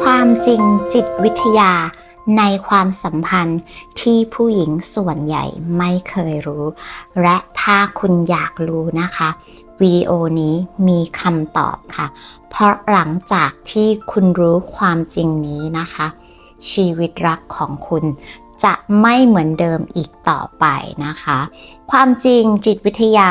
ความจริงจิตวิทยาในความสัมพันธ์ที่ผู้หญิงส่วนใหญ่ไม่เคยรู้ และถ้าคุณอยากรู้นะคะ วิดีโอนี้มีคำตอบค่ะ เพราะหลังจากที่คุณรู้ความจริงนี้นะคะ ชีวิตรักของคุณจะไม่เหมือนเดิมอีกต่อไปนะคะ ความจริงจิตวิทยา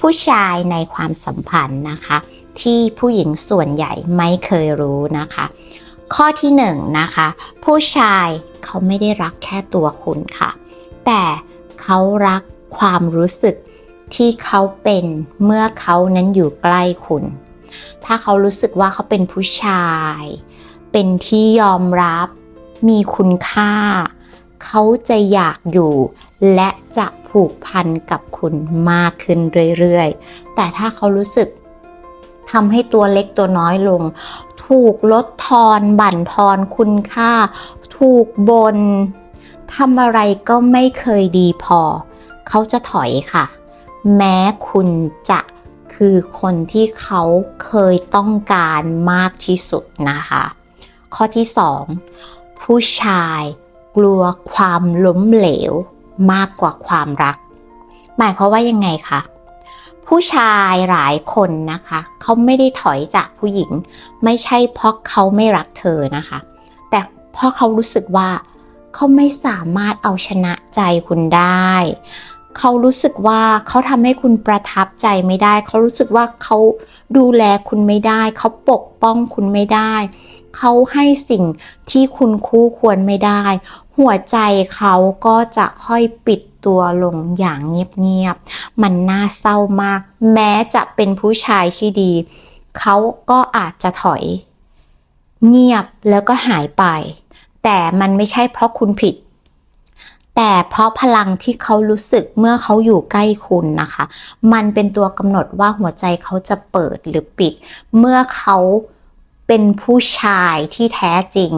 ผู้ชายในความสัมพันธ์นะคะ ที่ผู้หญิงส่วนใหญ่ไม่เคยรู้นะคะ ข้อที่หนึ่งนะคะ ผู้ชายเขาไม่ได้รักแค่ตัวคุณค่ะ แต่เขารักความรู้สึกที่เขาเป็นเมื่อเขานั้นอยู่ใกล้คุณ ถ้าเขารู้สึกว่าเขาเป็นผู้ชาย เป็นที่ยอมรับ มีคุณค่า เขาจะอยากอยู่ และจะผูกพันกับคุณมากขึ้นเรื่อยๆ แต่ถ้าเขารู้สึก ทำให้ตัวเล็กตัวน้อยลง ถูกลดทอนบั่นทอนคุณค่า ถูกบนทำอะไรก็ไม่เคยดีพอ เขาจะถอยค่ะ แม้คุณจะคือคนที่เขาเคยต้องการมากที่สุดนะคะ ข้อที่ 2 ผู้ชายกลัวความล้มเหลวมากกว่าความรัก หมายความว่ายังไงคะ ผู้ชายหลายคนนะคะ เขาไม่ได้ถอยจากผู้หญิง ไม่ใช่เพราะเขาไม่รักเธอนะคะ แต่เพราะเขารู้สึกว่า เขาไม่สามารถเอาชนะใจคุณได้ เขารู้สึกว่าเขาทำให้คุณประทับใจไม่ได้ เขารู้สึกว่าเขาดูแลคุณไม่ได้ เขาปกป้องคุณไม่ได้ เขาให้สิ่งที่คุณคู่ควรไม่ได้ หัวใจเขาก็จะค่อยปิด ตัวลงอย่างเงียบๆ มันน่าเศร้ามาก แม้จะเป็นผู้ชายที่ดี เขาก็อาจจะถอย เงียบแล้วก็หายไป แต่มันไม่ใช่เพราะคุณผิด แต่เพราะพลังที่เขารู้สึกเมื่อเขาอยู่ใกล้คุณนะคะ มันเป็นตัวกำหนดว่าหัวใจเขาจะเปิดหรือปิด เมื่อเขา เป็นผู้ชายที่แท้จริง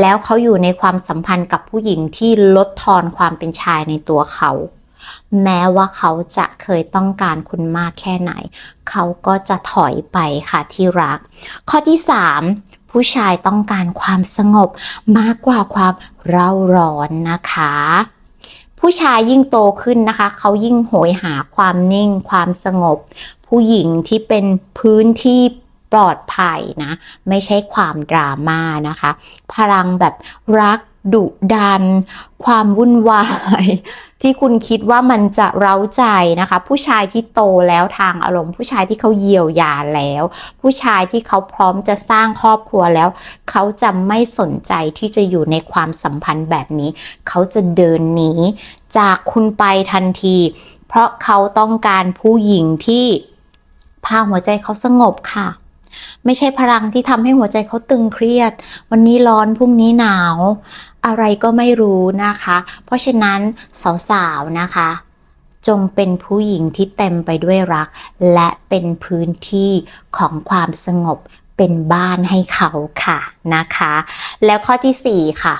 แล้วเขาอยู่ในความสัมพันธ์กับผู้หญิงที่ลดทอนความเป็นชายในตัวเขา แม้ว่าเขาจะเคยต้องการคุณมากแค่ไหน เขาก็จะถอยไปค่ะที่รัก ข้อที่ 3 ผู้ชายต้องการความสงบมากกว่าความเร่าร้อนนะคะผู้ชายยิ่งโตขึ้นนะคะ เขายิ่งโหยหาความนิ่งความสงบ ผู้หญิงที่เป็นพื้นที่ ปลอดภัยนะ ไม่ใช่ความดราม่านะคะ พลังแบบรักดุดัน ความวุ่นวาย ที่คุณคิดว่ามันจะเร้าใจนะคะ ผู้ชายที่โตแล้วทางอารมณ์ ผู้ชายที่เขาเยียวยาแล้ว ผู้ชายที่เขาพร้อมจะสร้างครอบครัวแล้ว เขาจะไม่สนใจที่จะอยู่ในความสัมพันธ์แบบนี้ เขาจะเดินหนีจากคุณไปทันที เพราะเขาต้องการผู้หญิงที่พาหัวใจเขาสงบค่ะ ไม่ใช่พลังที่ทำให้หัวใจเขาตึงเครียด วันนี้ร้อนพรุ่งนี้หนาว อะไรก็ไม่รู้นะคะ เพราะฉะนั้นสาวๆนะคะ จงเป็นผู้หญิงที่เต็มไปด้วยรัก และเป็นพื้นที่ของความสงบเป็นบ้านให้เขาค่ะนะคะ แล้วข้อที่ 4 ค่ะ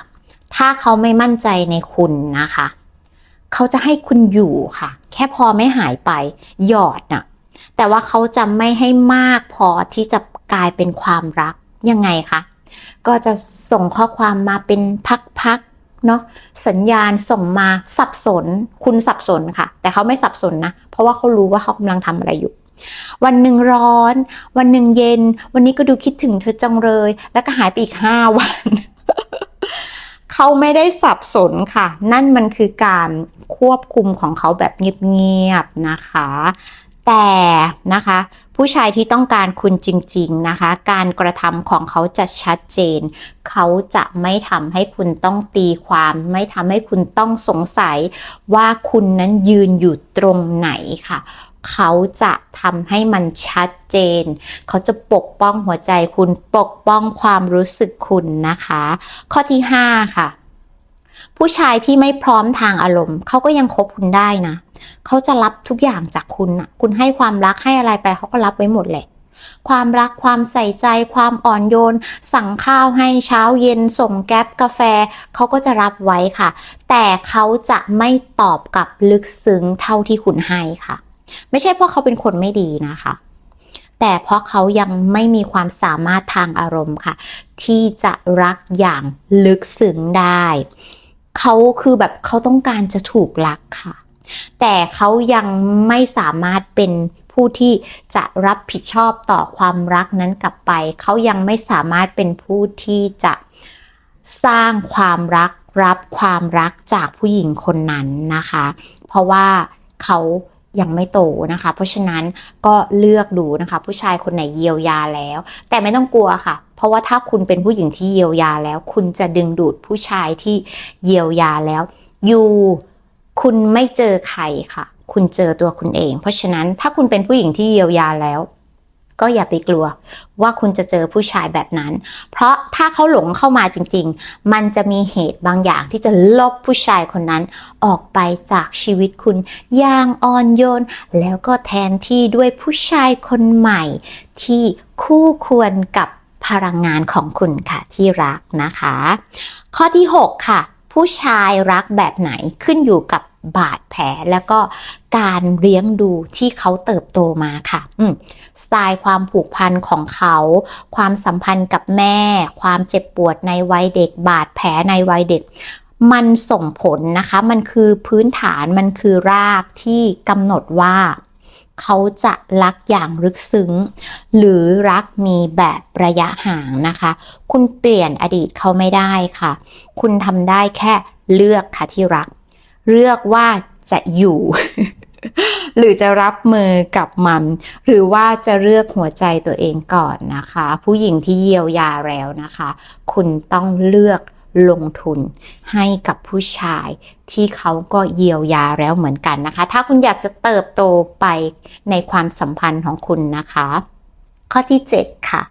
ถ้าเขาไม่มั่นใจในคุณนะคะ เขาจะให้คุณอยู่ค่ะ แค่พอไม่หายไปหยอดน่ะ แต่ว่าเขาจะไม่ให้มากพอที่จะกลายเป็นความรักยังไงคะก็จะส่งข้อความมาเป็นพักๆเนาะสัญญาณส่งมาสับสน คุณสับสนค่ะ แต่เขาไม่สับสนนะ เพราะว่าเขารู้ว่าเขากำลังทำอะไรอยู่วันหนึ่งร้อน วันหนึ่งเย็น วันนี้ก็ดูคิดถึงเธอจังเลย แล้วก็หายไปอีกห้าวัน เขาไม่ได้สับสนค่ะ นั่นมันคือการควบคุมของเขาแบบเงียบๆนะคะ แต่นะคะผู้ชายที่ต้องการคุณจริง ๆนะคะ การกระทำของเขาจะชัดเจน เขาจะไม่ทำให้คุณต้องตีความ ไม่ทำให้คุณต้องสงสัยว่าคุณนั้นยืนอยู่ตรงไหนค่ะ เขาจะทำให้มันชัดเจน เขาจะปกป้องหัวใจคุณปกป้องความรู้สึกคุณนะคะ ข้อที่ 5 ค่ะ ผู้ชายที่ไม่พร้อมทางอารมณ์ เขาก็ยังคบคุณได้นะ เขาจะรับทุกอย่างจากคุณนะคุณให้ความรักให้อะไรไปเขาก็รับไว้หมดแหละความรักความใส่ใจ ความอ่อนโยน สั่งข้าวให้เช้าเย็น ส่งแก๊ปกาแฟเขาก็จะรับไว้ค่ะ แต่เขาจะไม่ตอบกลับลึกซึ้งเท่าที่คุณให้ค่ะ ไม่ใช่เพราะเขาเป็นคนไม่ดีนะคะ แต่เพราะเขายังไม่มีความสามารถทางอารมณ์ค่ะ ที่จะรักอย่างลึกซึ้งได้ เขาคือแบบเขาต้องการจะถูกรักค่ะ แต่เขายังไม่สามารถเป็นผู้ที่จะรับผิดชอบต่อความรักนั้นกลับไป เขายังไม่สามารถเป็นผู้ที่จะสร้างความรักรับความรักจากผู้หญิงคนนั้นนะคะ เพราะว่าเขายังไม่โตนะคะ เพราะฉะนั้นก็เลือกดูนะคะ ผู้ชายคนไหนเยียวยาแล้ว แต่ไม่ต้องกลัวค่ะ เพราะว่าถ้าคุณเป็นผู้หญิงที่เยียวยาแล้ว คุณจะดึงดูดผู้ชายที่เยียวยาแล้ว อยู่ คุณไม่เจอใครค่ะ คุณเจอตัวคุณเอง เพราะฉะนั้นถ้าคุณเป็นผู้หญิงที่เยียวยาแล้ว ก็อย่าไปกลัวว่าคุณจะเจอผู้ชายแบบนั้น เพราะถ้าเขาหลงเข้ามาจริง ๆ มันจะมีเหตุบางอย่างที่จะลบผู้ชายคนนั้น ออกไปจากชีวิตคุณอย่างอ่อนโยน แล้วก็แทนที่ด้วยผู้ชายคนใหม่ที่คู่ควรกับพลังงานของคุณค่ะที่รักนะคะ ข้อที่ 6 ค่ะ ผู้ชายรักแบบไหนขึ้นอยู่กับบาดแผลแล้วก็การเลี้ยงดูที่เขาเติบโตมาค่ะอืมสไตล์ความผูกพันของเขา ความสัมพันธ์กับแม่ ความเจ็บปวดในวัยเด็ก บาดแผลในวัยเด็ก มันส่งผลนะคะ มันคือพื้นฐานมันคือรากที่กำหนดว่า เขาจะรักอย่างลึกซึ้ง หรือรักมีแบบระยะห่างนะคะ คุณเปลี่ยนอดีตเขาไม่ได้ค่ะ คุณทำได้แค่เลือกค่ะที่รัก เลือกว่าจะอยู่ หรือจะรับมือกับมัน หรือว่าจะเลือกหัวใจตัวเองก่อนนะคะ ผู้หญิงที่เยียวยาแล้วนะคะ คุณต้องเลือก ลงทุนให้กับผู้ชายที่เขาก็เยียวยาแล้วเหมือนกันนะคะ ถ้าคุณอยากจะเติบโตไปในความสัมพันธ์ของคุณนะคะ ข้อที่ 7 ค่ะ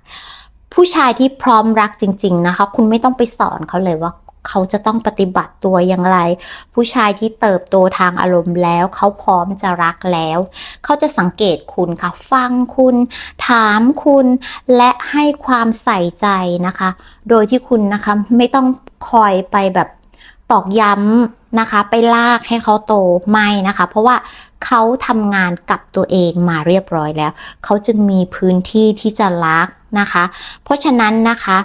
ผู้ชายที่พร้อมรักจริง ๆ นะคะ คุณไม่ต้องไปสอนเขาเลยว่าเขาจะต้องปฏิบัติตัวอย่างไร ผู้ชายที่เติบโตทางอารมณ์แล้ว เขาพร้อมจะรักแล้ว เขาจะสังเกตคุณค่ะ ฟังคุณ ถามคุณ และให้ความใส่ใจนะคะ โดยที่คุณนะคะไม่ต้อง คอยไปแบบตอกย้ำนะคะ ไปลากให้เขาโตไม่นะคะ เพราะว่าเขาทำงานกับตัวเองมาเรียบร้อยแล้ว เขาจึงมีพื้นที่ที่จะรักนะคะ เพราะฉะนั้นนะคะ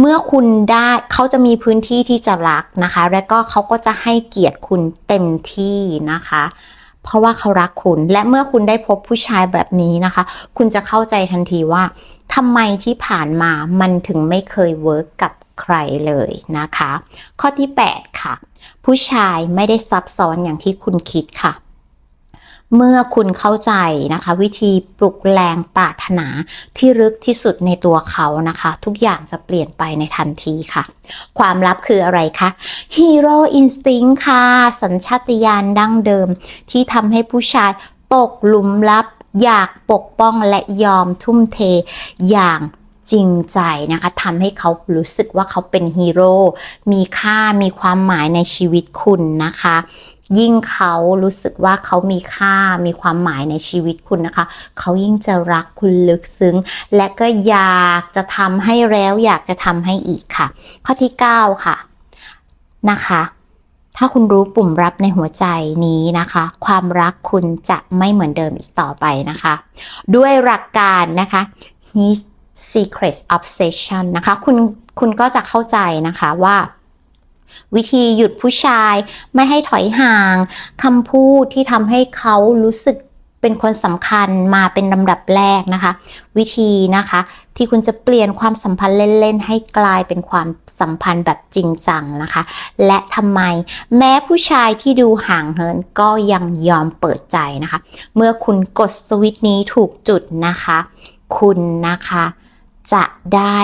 เมื่อคุณได้เขาจะมีพื้นที่ที่จะรักนะคะ และก็เขาก็จะให้เกียรติคุณเต็มที่นะคะเพราะว่าเขารักคุณและเมื่อคุณได้พบผู้ชายแบบนี้นะคะ คุณจะเข้าใจทันทีว่าทำไมที่ผ่านมามันถึงไม่เคยเวิร์กกับ ใครเลยนะคะ ข้อที่ 8 ค่ะ ผู้ชายไม่ได้ซับซ้อนอย่างที่คุณคิดค่ะเมื่อคุณเข้าใจนะคะ วิธีปลุกแรงปรารถนาที่ลึกที่สุดในตัวเขานะคะ ทุกอย่างจะเปลี่ยนไปในทันทีค่ะ ความลับคืออะไรคะฮีโร่อินสติ้งค่ะ สัญชาตญาณดั้งเดิม ที่ทำให้ผู้ชายตกหลุมลับ อยากปกป้องและยอมทุ่มเทอย่าง จริงใจนะคะทำให้เขารู้สึกว่าเขาเป็นฮีโร่มีค่ามีความหมายในชีวิตคุณนะคะ ยิ่งเขารู้สึกว่าเขามีค่ามีความหมายในชีวิตคุณนะคะ เขายิ่งจะรักคุณลึกซึ้ง และก็อยากจะทำให้แล้วอยากจะทำให้อีกค่ะ ข้อที่ 9 ค่ะนะคะถ้าคุณรู้ปุ่มรับในหัวใจนี้นะคะ ความรักคุณจะไม่เหมือนเดิมอีกต่อไปนะคะ ด้วยหลักการนะคะ his secret obsession นะคะ คุณคุณก็จะเข้าใจนะคะว่าวิธีหยุดผู้ชายไม่ให้ถอยห่างคำพูดที่ทำให้เขารู้สึกเป็นคนสำคัญมาเป็นลำดับแรกนะคะ วิธีนะคะที่คุณจะเปลี่ยนความสัมพันธ์เล่น ๆ ให้กลายเป็นความสัมพันธ์แบบจริงจังนะคะ และทำไมแม้ผู้ชายที่ดูห่างเหินก็ยังยอมเปิดใจนะคะ เมื่อคุณกดสวิตช์นี้ถูกจุดนะคะ คุณนะคะ จะได้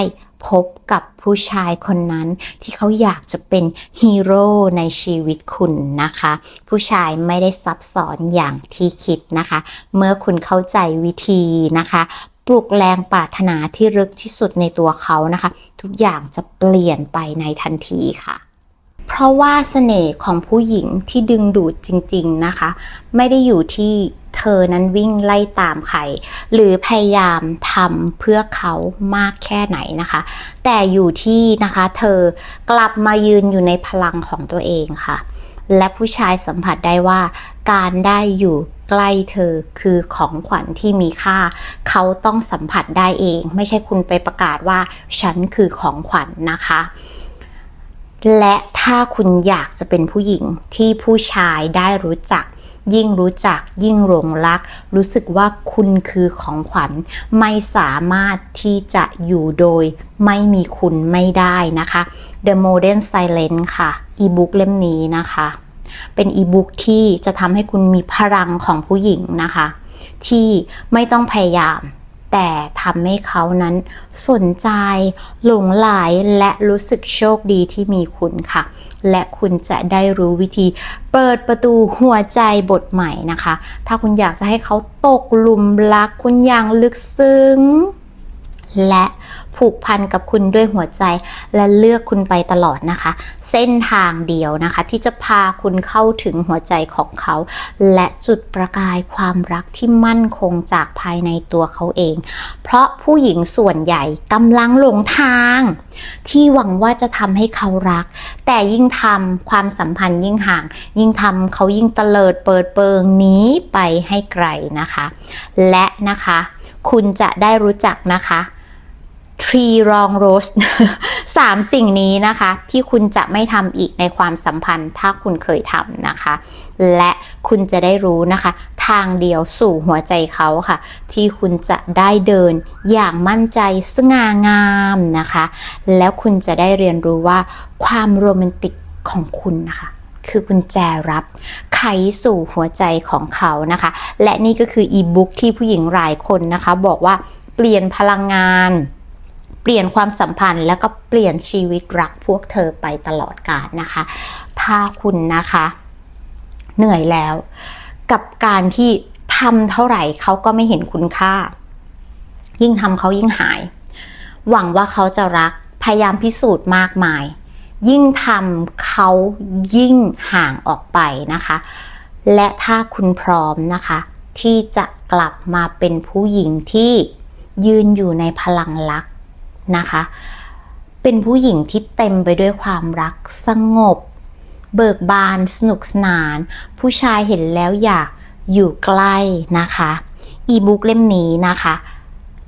พบกับผู้ชายคนนั้นที่เขาอยากจะเป็นฮีโร่ในชีวิตคุณนะคะ ผู้ชายไม่ได้ซับซ้อนอย่างที่คิดนะคะ เมื่อคุณเข้าใจวิธีนะคะปลุกแรงปรารถนาที่ลึกที่สุดในตัวเขานะคะ ทุกอย่างจะเปลี่ยนไปในทันทีค่ะ เพราะว่าเสน่ห์ของผู้หญิงที่ดึงดูดจริง ๆนะคะ ไม่ได้อยู่ที่ เธอนั้นวิ่งไล่ตามใคร หรือพยายามทำเพื่อเขามากแค่ไหนนะคะ แต่อยู่ที่นะคะเธอกลับมายืนอยู่ในพลังของตัวเองค่ะ และผู้ชายสัมผัสได้ว่า การได้อยู่ใใกล้เธอคือของขวัญที่มีค่า เขาต้องสัมผัสได้เอง ไม่ใช่คุณไปประกาศว่า ฉันคือของขวัญนะคะและถ้าคุณอยากจะเป็นผู้หญิงที่ผู้ชายได้รู้จัก ยิ่งรู้จักยิ่งหลงรัก รู้สึกว่าคุณคือของขวัญไม่สามารถที่จะอยู่โดยไม่มีคุณไม่ได้นะคะ The Modern Silence ค่ะอีบุ๊กเล่มนี้นะคะ เป็นอีบุ๊กที่จะทำให้คุณมีพลังของผู้หญิงนะคะ ที่ไม่ต้องพยายาม แต่ทำให้เขานั้นสนใจ หลงไหลและรู้สึกโชคดีที่มีคุณค่ะ และคุณจะได้รู้วิธีเปิดประตูหัวใจบทใหม่นะคะ ถ้าคุณอยากจะให้เขาตกหลุมรักคุณอย่างลึกซึ้ง และผูกพันกับคุณด้วยหัวใจและเลือกคุณไปตลอดนะคะ เส้นทางเดียวนะคะ ที่จะพาคุณเข้าถึงหัวใจของเขา และจุดประกายความรักที่มั่นคงจากภายในตัวเขาเอง เพราะผู้หญิงส่วนใหญ่กำลังหลงทาง ที่หวังว่าจะทำให้เขารัก แต่ยิ่งทำความสัมพันธ์ยิ่งห่าง ยิ่งทำเขายิ่งเตลิดเปิดเปิงหนี้ไปให้ไกลนะคะ และนะคะ คุณจะได้รู้จักนะคะ Tree Wrong Rose สามสิ่งนี้นะคะ ที่คุณจะไม่ทำอีกในความสัมพันธ์ ถ้าคุณเคยทำนะคะ และคุณจะได้รู้นะคะ ทางเดียวสู่หัวใจเขาค่ะ ที่คุณจะได้เดินอย่างมั่นใจสง่างามนะคะ แล้วคุณจะได้เรียนรู้ว่าความโรแมนติกของคุณนะคะคือกุญแจรับไขสู่หัวใจของเขานะคะ และนี่ก็คืออีบุ๊กที่ผู้หญิงหลายคนนะคะ บอกว่าเปลี่ยนพลังงาน เปลี่ยนความสัมพันธ์ แล้วก็เปลี่ยนชีวิตรักพวกเธอไปตลอดกาลนะคะ ถ้าคุณนะคะ เหนื่อยแล้ว กับการที่ทำเท่าไหร่เขาก็ไม่เห็นคุณค่า ยิ่งทำเขายิ่งหาย หวังว่าเขาจะรักพยายามพิสูจน์มากมาย ยิ่งทำเขายิ่งห่างออกไปนะคะ และถ้าคุณพร้อมนะคะ ที่จะกลับมาเป็นผู้หญิงที่ยืนอยู่ในพลังรัก นะคะ เป็นผู้หญิงที่เต็มไปด้วยความรักสงบ เบิกบาน สนุกสนาน ผู้ชายเห็นแล้วอยากอยู่ใกล้นะคะ อีบุ๊กเล่มนี้นะคะ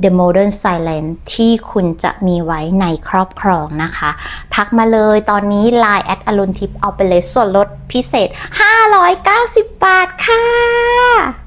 The Modern Silence ที่คุณจะมีไว้ในครอบครองนะคะ ทักมาเลยตอนนี้ Line แอดอรุณทิปเอาไปเลยส่วนลดพิเศษ 590 บาทค่ะ